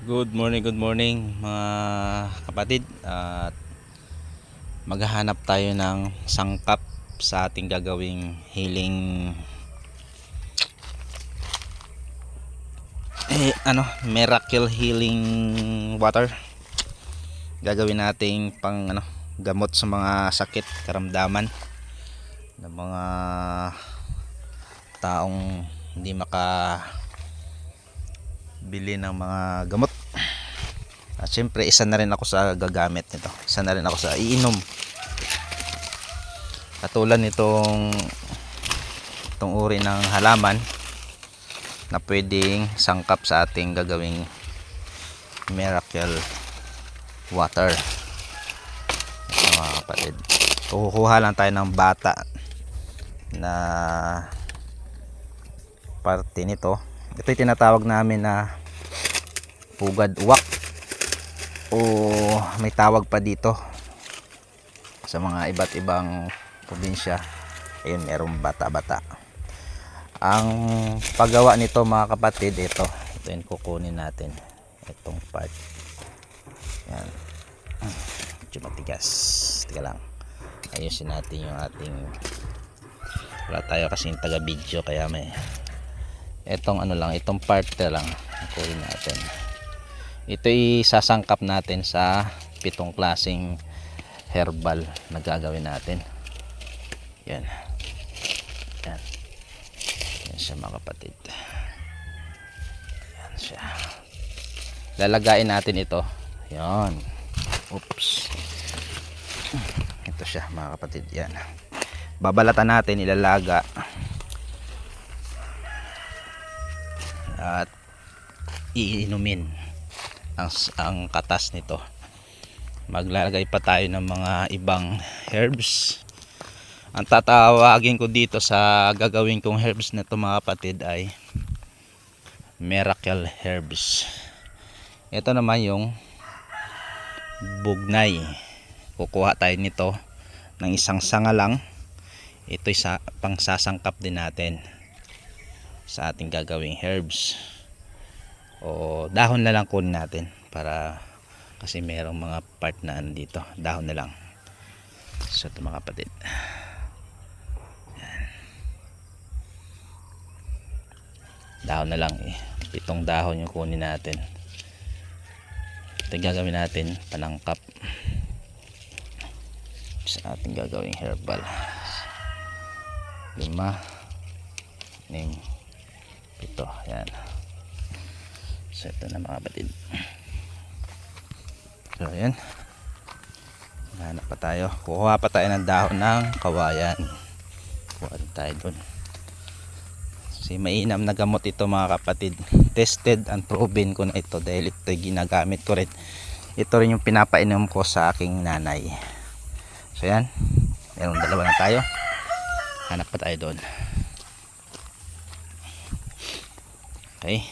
Good morning, good morning mga kapatid. At maghahanap tayo ng sangkap sa ating gagawing healing. Eh ano miracle healing water. Gagawin nating pang ano gamot sa mga sakit karamdaman ng mga taong hindi maka bili ng mga gamot. At syempre isa na rin ako sa gagamit nito. Isa na rin ako sa iinom. Katulad nitong itong uri ng halaman na pwedeng sangkap sa ating gagawing miracle water. Ito mga kapatid. Kukuha lang tayo ng bata na parte nito ito yung tinatawag namin na pugad uwak o may tawag pa dito sa mga iba't ibang probinsya. Ayun merong bata-bata. Ang paggawa nito mga kapatid ito. Ito yung kukunin natin. Itong part. Yan. Medyo matigas. Tiga lang. Ayusin natin yung ating wala tayo kasing taga video kaya may itong ano lang itong part na lang. Kunin natin. Ito isasangkap natin sa pitong klaseng herbal na gagawin natin. Yan. Yan. Yan siya mga kapatid. Yan siya. Lalagain natin ito. Yan. Oops. Ito siya mga kapatid. Yan. Babalatan natin ilalaga at iinumin ang, ang katas nito. Maglalagay pa tayo ng mga ibang herbs. Ang tatawagin ko dito sa gagawin kong herbs na to mga kapatid ay miracle herbs. Ito naman yung bugnay. Kukuha tayo nito ng isang sanga lang. Ito isa pang sasangkap din natin sa ating gagawing herbs. O dahon na lang kunin natin para kasi merong mga part na dito. Dahon na lang. So ito mga kapatid. Dahon na lang. Eh pitong dahon yung kunin natin. Ito yung gagawin natin. Panangkap. Sa ating gagawing herbal. Lima. Nim pito yan. So ito na mga batid so yan. Hanap pa tayo. Kukuha pa tayo ng dahon ng kawayan. Kuha rin tayo dun. Kasi mainam na gamot ito mga kapatid. Tested and proven ko na ito dahil ito ginagamit ko rin. Ito rin yung pinapainom ko sa aking nanay. So yan. Meron dalawa na tayo. Hanap pa tayo doon okay